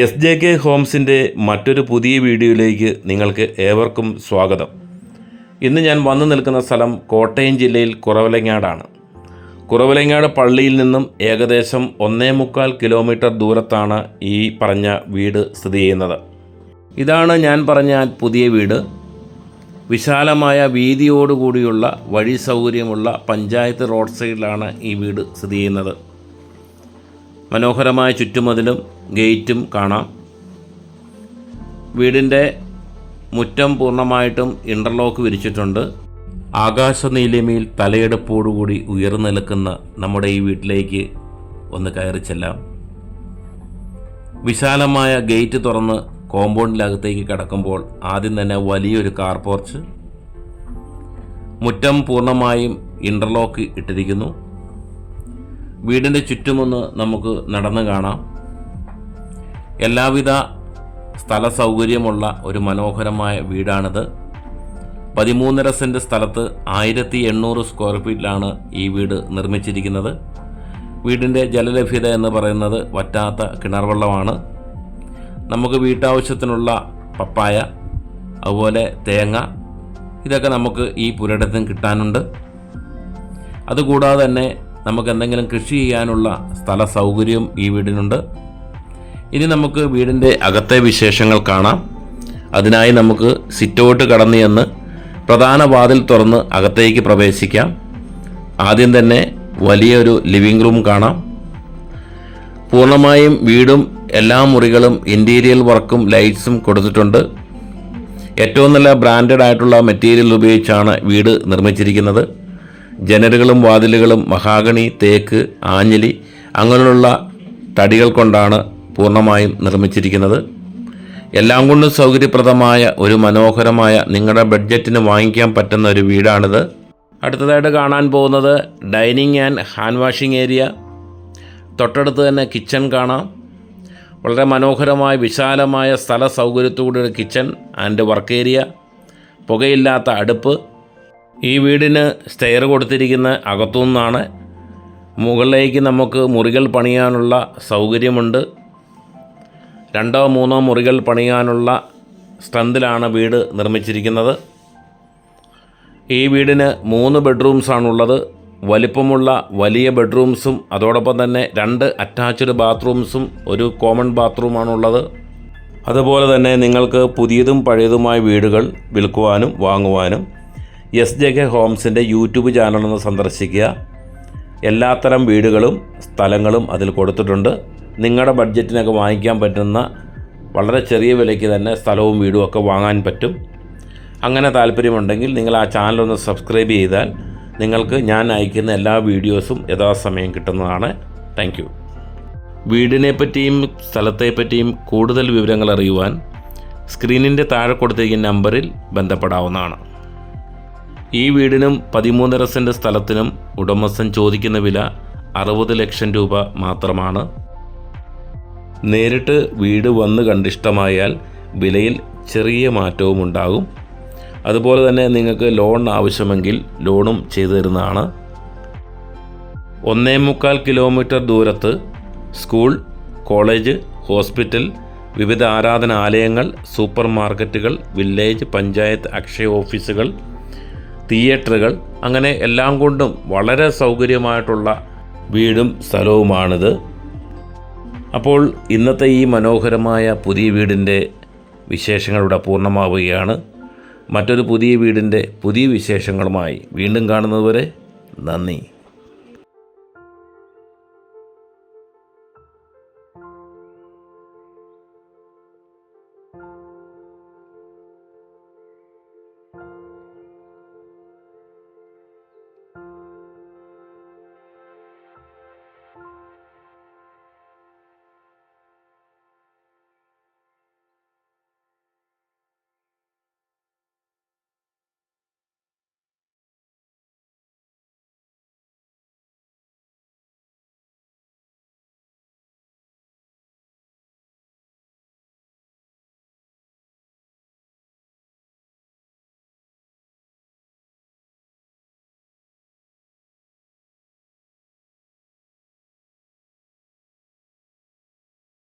S J K ഹോംസിന്റെ മറ്റൊരു പുതിയ വീഡിയോയിലേക്ക് നിങ്ങൾക്ക് ഏവർക്കും സ്വാഗതം. ഇന്ന് ഞാൻ വന്നു നിൽക്കുന്ന സ്ഥലം കോട്ടയം ജില്ലയിൽ കുറവലങ്ങാടാണ്. കുറവലങ്ങാട് പള്ളിയിൽ നിന്നും ഏകദേശം ഒന്നേ മുക്കാൽ കിലോമീറ്റർ ദൂരത്താണ് ഈ പറഞ്ഞ വീട് സ്ഥിതി ചെയ്യുന്നത്. ഇതാണ് ഞാൻ പറഞ്ഞ പുതിയ വീട്. വിശാലമായ വീതിയോടുകൂടിയുള്ള വഴി സൗകര്യമുള്ള പഞ്ചായത്ത് റോഡ് സൈഡിലാണ് ഈ വീട് സ്ഥിതി ചെയ്യുന്നത്. മനോഹരമായ ചുറ്റുമതിലും ഗേറ്റും കാണാം. വീടിന്റെ മുറ്റം പൂർണമായിട്ടും ഇന്റർലോക്ക് വിരിച്ചിട്ടുണ്ട്. ആകാശ നീലിമയിൽ തലയെടുപ്പോടുകൂടി ഉയർന്നു നിൽക്കുന്ന നമ്മുടെ ഈ വീട്ടിലേക്ക് ഒന്ന് കയറി ചെല്ലാം. വിശാലമായ ഗേറ്റ് തുറന്ന് കോമ്പൗണ്ടിനകത്തേക്ക് കടക്കുമ്പോൾ ആദ്യം തന്നെ വലിയൊരു കാർ പോർച്ച് മുറ്റം പൂർണമായും ഇന്റർലോക്ക് ഇട്ടിരിക്കുന്നു. വീടിന്റെ ചുറ്റുമൊന്ന് നമുക്ക് നടന്നു കാണാം. എല്ലാവിധ സ്ഥല സൗകര്യമുള്ള ഒരു മനോഹരമായ വീടാണിത്. പതിമൂന്നര സെന്റ് സ്ഥലത്ത് ആയിരത്തി എണ്ണൂറ് സ്ക്വയർ ഫീറ്റിലാണ് ഈ വീട് നിർമ്മിച്ചിരിക്കുന്നത്. വീടിന്റെ ജലലഭ്യത എന്ന് പറയുന്നത് വറ്റാത്ത കിണർ വെള്ളമാണ് നമുക്ക് വീട്ടാവശ്യത്തിനുള്ള പപ്പായ അതുപോലെ തേങ്ങ ഇതൊക്കെ നമുക്ക് ഈ പുരയിടത്തും കിട്ടാനുണ്ട്. അതുകൂടാതെ തന്നെ നമുക്ക് എന്തെങ്കിലും കൃഷി ചെയ്യാനുള്ള സ്ഥല സൗകര്യവും ഈ വീടിനുണ്ട്. ഇനി നമുക്ക് വീടിന്റെ അകത്തെ വിശേഷങ്ങൾ കാണാം. അതിനായി നമുക്ക് സിറ്റൗട്ട് കടന്നു ചെന്ന് പ്രധാന വാതിൽ തുറന്ന് അകത്തേക്ക് പ്രവേശിക്കാം. ആദ്യം തന്നെ വലിയൊരു ലിവിംഗ് റൂം കാണാം. പൂർണമായും വീടും എല്ലാ മുറികളും ഇന്റീരിയൽ വർക്കും ലൈറ്റ്സും കൊടുത്തിട്ടുണ്ട്. ഏറ്റവും നല്ല ബ്രാൻഡഡ് ആയിട്ടുള്ള മെറ്റീരിയൽ ഉപയോഗിച്ചാണ് വീട് നിർമ്മിച്ചിരിക്കുന്നത്. ജനലുകളും വാതിലുകളും മഹാഗണി തേക്ക് ആഞ്ഞിലി അങ്ങനെയുള്ള തടികൾ കൊണ്ടാണ് പൂർണമായും നിർമ്മിച്ചിരിക്കുന്നത്. എല്ലാം കൊണ്ടും സൗകര്യപ്രദമായ ഒരു മനോഹരമായ നിങ്ങളുടെ ബഡ്ജറ്റിന് വാങ്ങിക്കാൻ പറ്റുന്ന ഒരു വീടാണിത്. അടുത്തതായിട്ട് കാണാൻ പോകുന്നത് dining and hand washing area. തൊട്ടടുത്ത് തന്നെ കിച്ചൺ കാണാം. വളരെ മനോഹരമായ വിശാലമായ സ്ഥല സൗകര്യത്തോടെ കിച്ചൺ ആൻഡ് വർക്ക് ഏരിയ. പുകയില്ലാത്ത അടുപ്പ്. ഈ വീടിന് സ്റ്റെയർ കൊടുത്തിരിക്കുന്ന അകത്തുനിന്നാണ് മുകളിലേക്ക് നമുക്ക് മുറികൾ പണിയാനുള്ള സൗകര്യമുണ്ട്. രണ്ടോ മൂന്നോ മുറികൾ പണിയാനുള്ള സ്ട്രെങ്തിലാണ് വീട് നിർമ്മിച്ചിരിക്കുന്നത്. ഈ വീടിന് മൂന്ന് ബെഡ്റൂംസാണുള്ളത് വലിപ്പമുള്ള വലിയ ബെഡ്റൂംസും അതോടൊപ്പം തന്നെ രണ്ട് അറ്റാച്ച്ഡ് ബാത്റൂംസും ഒരു കോമൺ ബാത്റൂമാണുള്ളത്. അതുപോലെ തന്നെ നിങ്ങൾക്ക് പുതിയതും പഴയതുമായ വീടുകൾ വിൽക്കുവാനും വാങ്ങുവാനും എസ് ജെ കെ ഹോംസിന്റെ യൂട്യൂബ് ചാനലൊന്ന് സന്ദർശിക്കുക. എല്ലാത്തരം വീടുകളും സ്ഥലങ്ങളും അതിൽ കൊടുത്തിട്ടുണ്ട്. നിങ്ങളുടെ ബഡ്ജറ്റിനൊക്കെ വാങ്ങിക്കാൻ പറ്റുന്ന വളരെ ചെറിയ വിലയ്ക്ക് തന്നെ സ്ഥലവും വീടും ഒക്കെ വാങ്ങാൻ പറ്റും. അങ്ങനെ താല്പര്യമുണ്ടെങ്കിൽ നിങ്ങൾ ആ ചാനലൊന്ന് സബ്സ്ക്രൈബ് ചെയ്താൽ നിങ്ങൾക്ക് ഞാൻ അയക്കുന്ന എല്ലാ വീഡിയോസും യഥാസമയം കിട്ടുന്നതാണ്. Thank you. വീടിനെ പറ്റിയും സ്ഥലത്തെ പറ്റിയും കൂടുതൽ വിവരങ്ങൾ അറിയുവാൻ സ്ക്രീനിന്റെ താഴെ കൊടുത്തിരിക്കുന്ന നമ്പറിൽ ബന്ധപ്പെടാവുന്നതാണ്. ഈ വീടിനും പതിമൂന്നര സെന്റ് സ്ഥലത്തിനും ഉടമസ്ഥൻ ചോദിക്കുന്ന വില അറുപത് ലക്ഷം രൂപ മാത്രമാണ്. നേരിട്ട് വീട് വന്ന് കണ്ടിഷ്ടമായാൽ വിലയിൽ ചെറിയ മാറ്റവും ഉണ്ടാകും. അതുപോലെ തന്നെ നിങ്ങൾക്ക് ലോൺ ആവശ്യമെങ്കിൽ ലോണും ചെയ്തു തരുന്നതാണ്. ഒന്നേ മുക്കാൽ കിലോമീറ്റർ ദൂരത്ത് സ്കൂൾ കോളേജ് ഹോസ്പിറ്റൽ വിവിധ ആരാധനാലയങ്ങൾ സൂപ്പർ മാർക്കറ്റുകൾ വില്ലേജ് പഞ്ചായത്ത് അക്ഷയ ഓഫീസുകൾ തിയേറ്ററുകൾ അങ്ങനെ എല്ലാം കൊണ്ടും വളരെ സൗകര്യമായിട്ടുള്ള വീടും സ്ഥലവുമാണിത്. അപ്പോൾ ഇന്നത്തെ ഈ മനോഹരമായ പുതിയ വീടിന്റെ വിശേഷങ്ങളുടെ പൂർണമാവുകയാണ്. മറ്റൊരു പുതിയ വീടിന്റെ പുതിയ വിശേഷങ്ങളുമായി വീണ്ടും കാണുന്നതുവരെ നന്ദി.